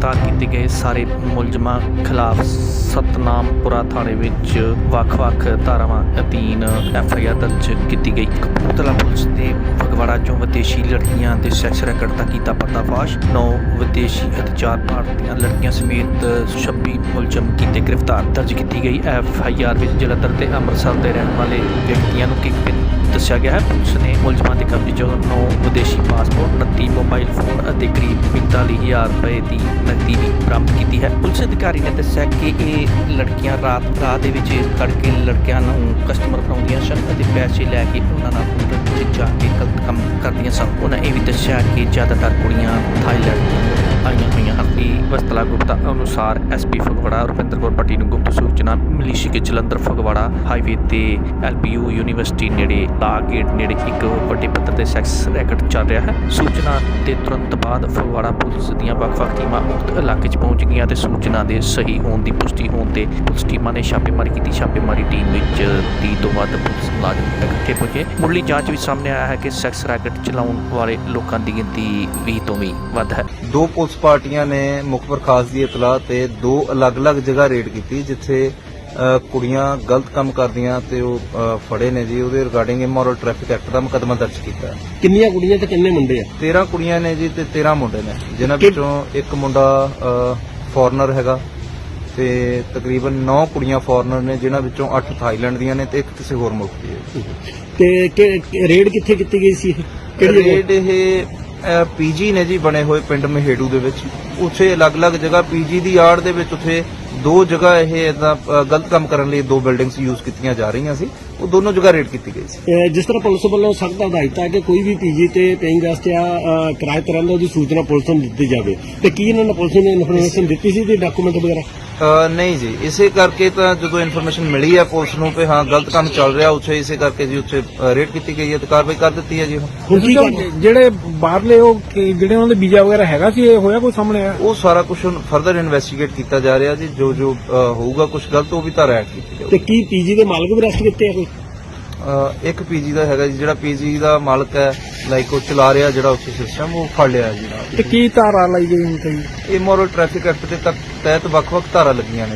ਗ੍ਰਿਫਤਾਰ ਕੀਤੇ ਗਏ ਸਾਰੇ ਮੁਲਜ਼ਮਾਂ ਖਿਲਾਫ ਸਤਨਾਮਪੁਰਾ ਥਾਣੇ ਵਿੱਚ ਵੱਖ-ਵੱਖ ਧਾਰਾਵਾਂ ਅਧੀਨ ਐਫ ਦਰਜ ਕੀਤੀ ਗਈ। ਕਪੂਰਥਲਾ ਪੁਲਿਸ ਨੇ ਫਗਵਾੜਾ ਚੋਂ ਵਿਦੇਸ਼ੀ ਲੜਕੀਆਂ ਦੇ ਸੈਕਸ ਰੈਕਟ ਦਾ ਕੀਤਾ ਪਰਦਾਫਾਸ਼। ਨੌ ਵਿਦੇਸ਼ੀ ਅਤੇ ਚਾਰ ਭਾਰਤੀਆਂ ਲੜਕੀਆਂ ਸਮੇਤ 26 ਮੁਲਜ਼ਮ ਕੀਤੇ ਗ੍ਰਿਫਤਾਰ। ਦਰਜ ਕੀਤੀ ਗਈ ਐਫ ਆਈ ਆਰ ਵਿੱਚ ਜਲੰਧਰ ਤੇ ਅੰਮ੍ਰਿਤਸਰ ਦੇ ਰਹਿਣ ਵਾਲੇ ਵਿਅਕਤੀਆਂ ਨੂੰ ਕਿਕਪਿਨ ਦੱਸਿਆ ਗਿਆ ਹੈ? ਪੁਲਿਸ ਨੇ ਮੁਲਜ਼ਮਾਂ ਦੇ ਕਬਜ਼ੇ 'ਚੋਂ ਨੌ ਵਿਦੇਸ਼ੀ ਪਾਸਪੋਰਟ 29 ਮੋਬਾਈਲ ਫੋਨ ਅਤੇ 45000 ਰੁਪਏ ਦੀ ਨਕਦੀ ਵੀ ਬਰਾਮਦ ਕੀਤੀ ਹੈ। ਪੁਲਿਸ ਅਧਿਕਾਰੀ ਨੇ ਦੱਸਿਆ ਕਿ ਇਹ ਲੜਕੀਆਂ ਰਾਤ ਰਾਹ ਦੇ ਵਿੱਚ ਤੜਕੇ ਲੜਕਿਆਂ ਨੂੰ ਕਸਟਮਰ ਬਣਾਉਂਦੀਆਂ ਸਨ ਅਤੇ ਪੈਸੇ ਲੈ ਕੇ ਉਹਨਾਂ ਨਾਲ ਹੋਟਲ ਵਿੱਚ ਜਾ ਕੇ ਗਲਤ ਕੰਮ ਕਰਦੀਆਂ ਸਨ। ਉਹਨਾਂ ਇਹ ਵੀ ਦੱਸਿਆ ਕਿ ਜ਼ਿਆਦਾਤਰ ਕੁੜੀਆਂ ਥਾਈਲੈਂਡ ਵਸਤਲਾ ਗੁਪਤਾ ਅਨੁਸਾਰ ਐਸਪੀ ਫਗਵਾੜਾ, ਰੁਪਿੰਦਰ ਕੌਰ ਪੱਟੀ ਨੂੰ ਗੁਪਤ ਸੂਚਨਾ ਮਿਲੀ ਸੀ ਕਿ ਜਲੰਧਰ ਫਗਵਾੜਾ ਹਾਈਵੇ ਤੇ ਐਲਪੀਯੂ ਯੂਨੀਵਰਸਿਟੀ ਨੇੜੇ ਲਾ ਗੇਟ ਨੇੜੇ ਇੱਕ ਵੱਡੇ ਪੱਧਰ ਤੇ ਸੈਕਸ ਰੈਕਟ ਚੱਲ ਰਿਹਾ ਹੈ। ਸੂਚਨਾ ਦੇ ਤੁਰੰਤ ਬਾਅਦ ਫਗਵਾੜਾ ਪੁਲਿਸ ਦੀਆਂ ਵੱਖ-ਵੱਖ ਟੀਮਾਂ ਉਕਤ ਇਲਾਕੇ 'ਚ ਪਹੁੰਚ ਗਈਆਂ ਤੇ ਸੂਚਨਾ ਦੇ ਸਹੀ ਹੋਣ ਦੀ ਪੁਸ਼ਟੀ ਹੋਣ ਤੇ ਪੁਲਿਸ ਟੀਮਾਂ ਨੇ ਛਾਪੇਮਾਰੀ ਕੀਤੀ। ਛਾਪੇਮਾਰੀ ਟੀਮ ਵਿੱਚ 30 ਤੋਂ ਵੱਧ ਪੁਲਿਸ ਮੁਲਾਜ਼ਮ ਇਕੱਠੇ ਪਹੁੰਚੇ ਮੁੱਢਲੀ ਜਾਂਚ ਵਿੱਚ ਸਾਹਮਣੇ ਆਇਆ ਹੈ ਕਿ ਸੈਕਸ ਰੈਕਟ ਚਲਾਉਣ ਵਾਲੇ ਲੋਕਾਂ ਦੀ ਗਿਣਤੀ 20 ਤੋਂ ਵੀ ਵੱਧ ਹੈ। ਦੋ ਪੁਲਿਸ ਪਾਰਟੀਆਂ ਨੇ ਮੁਖਬਰ ਖਾਸ ਦੀ ਇਤਲਾਹ ਤੇ ਦੋ ਅਲੱਗ-ਅਲੱਗ ਜਗ੍ਹਾ ਰੇਡ ਕੀਤੀ ਜਿੱਥੇ ਕੁੜੀਆਂ ਗਲਤ ਕੰਮ ਕਰਦੀਆਂ ਤੇ ਉਹ ਫੜੇ ਨੇ ਜੀ ਉਹਦੇ ਰਿਗਾਰਡਿੰਗ ਇਮੋਰਲ ਟ੍ਰੈਫਿਕ ਐਕਟ ਦਾ ਮੁਕੱਦਮਾ ਦਰਜ ਕੀਤਾ। ਕਿੰਨੀਆਂ ਕੁੜੀਆਂ ਤੇ ਕਿੰਨੇ ਮੁੰਡੇ ਆ 13 ਕੁੜੀਆਂ ਨੇ ਜੀ ਤੇ 13 ਮੁੰਡੇ ਨੇ ਜਿਨ੍ਹਾਂ ਵਿੱਚੋਂ ਇੱਕ ਮੁੰਡਾ ਫੋਰਨਰ ਹੈਗਾ ਤੇ ਤਕਰੀਬਨ 9 ਕੁੜੀਆਂ ਫੋਰਨਰ ਨੇ ਜਿਨ੍ਹਾਂ ਵਿੱਚੋਂ 8 ਥਾਈਲੈਂਡ ਦੀਆਂ ਨੇ ਤੇ ਇੱਕ ਕਿਸੇ ਹੋਰ ਮੁਲਕ ਦੀ ਹੈ ਤੇ ਰੇਡ ਕਿੱਥੇ ਕੀਤੀ ਗਈ ਸੀ? ਕਿਹੜੀ? ਰੇਡ ਇਹ ਪੀਜੀ ਨੇ ਜੀ ਬਣੇ ਹੋਏ ਪਿੰਡ ਮਹੇੜੂ ਦੇ ਵਿੱਚ। ਉੱਥੇ ਅਲੱਗ-ਅਲੱਗ ਜਗ੍ਹਾ ਪੀਜੀ ਦੀ ਆੜ ਦੇ ਵਿੱਚ ਉੱਥੇ ਦੋ ਜਗ੍ਹਾ ਇਹ ਇਦਾਂ ਗਲਤ ਕੰਮ ਕਰਨ ਲਈ ਦੋ ਬਿਲਡਿੰਗਸ ਯੂਜ਼ ਕੀਤੀਆਂ ਜਾ ਰਹੀਆਂ ਸੀ। ਉਹ ਦੋਨੋਂ ਜਗ੍ਹਾ ਰੇਡ ਕੀਤੀ ਗਈ ਸੀ। ਅਹ ਜਿਸ ਤਰ੍ਹਾਂ ਪੁਲਿਸ ਵੱਲੋਂ ਸਖਤ ਹਦਾਇਤਾਂ ਹੈ ਕਿ ਕੋਈ ਵੀ ਪੀਜੀ ਤੇ ਪੇਇੰਗ ਗੈਸਟ ਆ ਅਹ ਕਿਰਾਏ ਤੇ ਰਹਿੰਦਾ ਉਹਦੀ ਸੂਚਨਾ ਪੁਲਿਸ ਨੂੰ ਦਿੱਤੀ ਜਾਵੇ। ਤੇ ਕੀ ਇਹਨਾਂ ਨੇ ਪੁਲਿਸ ਨੂੰ ਇਨਫੋਰਮੇਸ਼ਨ ਦਿੱਤੀ ਸੀ ਤੇ ਡਾਕੂਮੈਂਟ ਵਗੈਰਾ? ਅ, ਨਹੀਂ ਜੀ। ਇਸੇ ਕਰਕੇ ਤਾਂ ਜਦੋਂ ਇਨਫੋਰਮੇਸ਼ਨ ਮਿਲੀ ਹੈ ਪੁਲਿਸ ਨੂੰ ਕਿ ਹਾਂ ਗਲਤ ਕੰਮ ਚੱਲ ਰਿਹਾ ਉੱਥੇ ਇਸੇ ਕਰਕੇ ਜੀ ਉੱਥੇ ਰੇਡ ਕੀਤੀ ਗਈ ਹੈ ਤੇ ਕਾਰਵਾਈ ਕਰ ਦਿੱਤੀ ਹੈ ਜੀ ਹੁਣ। ਹੁਣ ਕੀ ਕਰਨਾ? ਜਿਹੜੇ ਬਾਹਰਲੇ ਉਹ ਕਿ- ਜਿਹੜੇ ਉਹਨਾਂ ਦੇ ਵੀਜ਼ਾ ਵਗੈਰਾ ਹੈਗਾ ਸੀ ਇਹ ਹੋਇਆ ਕੋਈ ਸਾਹਮਣੇ ਆਇਆ? ਉਹ ਸਾਰਾ ਕੁਝ ਫਰਦਰ ਇਨਵੈਸਟੀਗੇਟ ਕੀਤਾ ਜਾ ਰਿਹਾ ਜੀ। ਜੋ ਜੋ ਅ, ਹੋਊਗਾ ਕੁਝ ਗਲਤ ਉਹ ਵੀ ਤਾਂ ਐਡ ਕੀਤੀ ਤੇ ਕੀ ਪੀਜੀ ਦੇ ਮਾਲਕ ਵੀ ਅਰੈਸਟ ਕੀਤੇ ਆ ਕੋਈ? ਅ, ਇੱਕ ਪੀਜੀ ਦਾ ਹੈਗਾ ਜੀ ਜਿਹੜਾ ਪੀਜੀ ਦਾ ਮਾਲਕ ਹੈ ਲਾਈਕ ਉਹ ਚਲਾ ਰਿਹਾ ਜਿਹੜਾ ਉੱਥੇ ਸਿਸਟਮ ਉਹ ਫੜ ਲਿਆ ਜੀ। ਤੇ ਕੀ ਧਾਰਾ ਲਾਈ ਗਈ ਹੁਣ ਤੇ ਜੀ ਇਹ ਮੋਰਲ ਟ੍ਰੈਫਿਕ ਐਕਟ ਦੇ ਤਹਿ- ਤਹਿਤ ਵੱਖ-ਵੱਖ ਧਾਰਾ ਲੱਗੀਆਂ ਨੇ